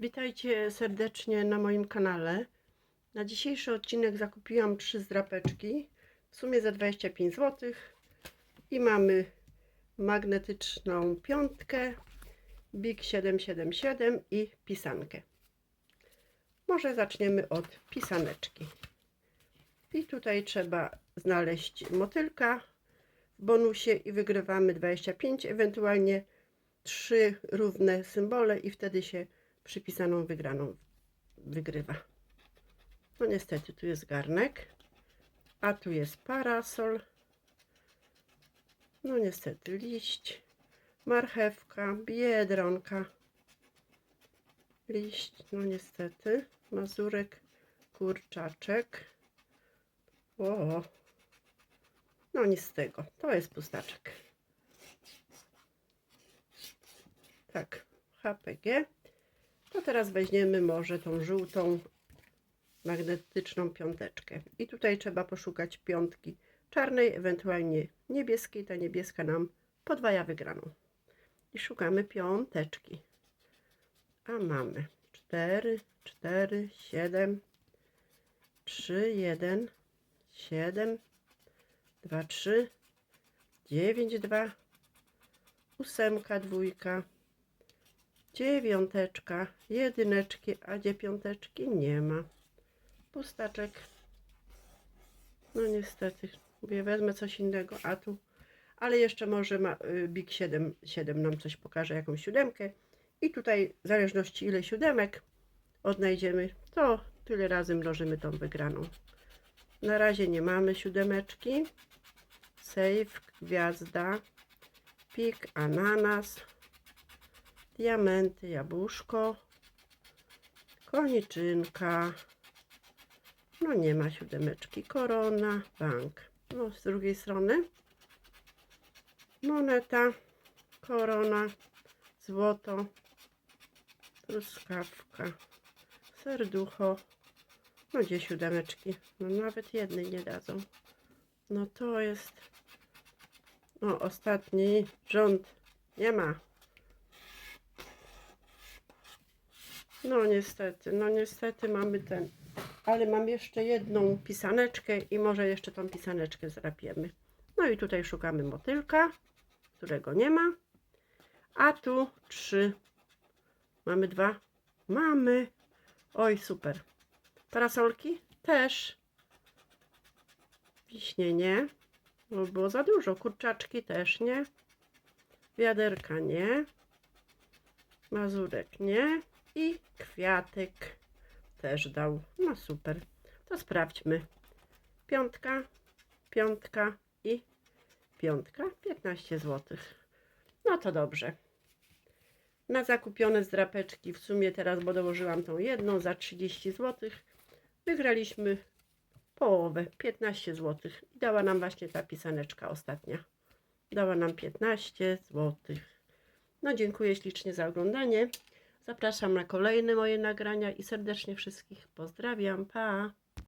Witajcie serdecznie na moim kanale. Na dzisiejszy odcinek zakupiłam trzy zdrapeczki, w sumie za 25 zł. I mamy magnetyczną piątkę, Big 777 i pisankę. Może zaczniemy od pisaneczki. I tutaj trzeba znaleźć motylka w bonusie i wygrywamy 25, ewentualnie trzy równe symbole i wtedy się przypisaną wygraną wygrywa. No niestety tu jest garnek, a tu jest parasol. No niestety liść, marchewka, biedronka, liść, no niestety, mazurek, kurczaczek. O, no nic z tego, to jest pustaczek. Tak, HPG. To teraz weźmiemy może tą żółtą magnetyczną piąteczkę. I tutaj trzeba poszukać piątki czarnej, ewentualnie niebieskiej. Ta niebieska nam podwaja wygraną. I szukamy piąteczki. A mamy 4, 4, 7, 3, 1, 7, 2, 3, 9, 2, ósemka, dwójka, dziewiąteczka, jedyneczki, a gdzie piąteczki nie ma. Pustaczek. No niestety, mówię, wezmę coś innego, a tu, ale jeszcze może ma, y, Big 7, 7 nam coś pokaże, jakąś siódemkę. I tutaj, w zależności ile siódemek odnajdziemy, to tyle razy mnożymy tą wygraną. Na razie nie mamy siódemeczki. Save, gwiazda, pik, ananas, diamenty, jabłuszko, koniczynka, no nie ma siódemeczki, korona, bank. No z drugiej strony moneta, korona, złoto, truskawka, serducho, no gdzie siódemeczki, no nawet jednej nie dadzą. No to jest, no ostatni rząd, nie ma. No niestety, no niestety mamy ten. Ale mam jeszcze jedną pisaneczkę i może jeszcze tą pisaneczkę zrapiemy. No i tutaj szukamy motylka, którego nie ma. A tu trzy. Mamy dwa. Mamy. Oj, super. Parasolki? Też. Wiśnie nie. Bo było za dużo. Kurczaczki też nie. Wiaderka nie. Mazurek nie. I kwiatek też dał. No super. To sprawdźmy. Piątka, piątka i piątka. 15 zł. No to dobrze. Na zakupione zdrapeczki w sumie teraz, bo dołożyłam tą jedną za 30 zł, wygraliśmy połowę, 15 zł. I dała nam właśnie ta pisaneczka ostatnia. Dała nam 15 zł. No dziękuję ślicznie za oglądanie. Zapraszam na kolejne moje nagrania i serdecznie wszystkich pozdrawiam. Pa!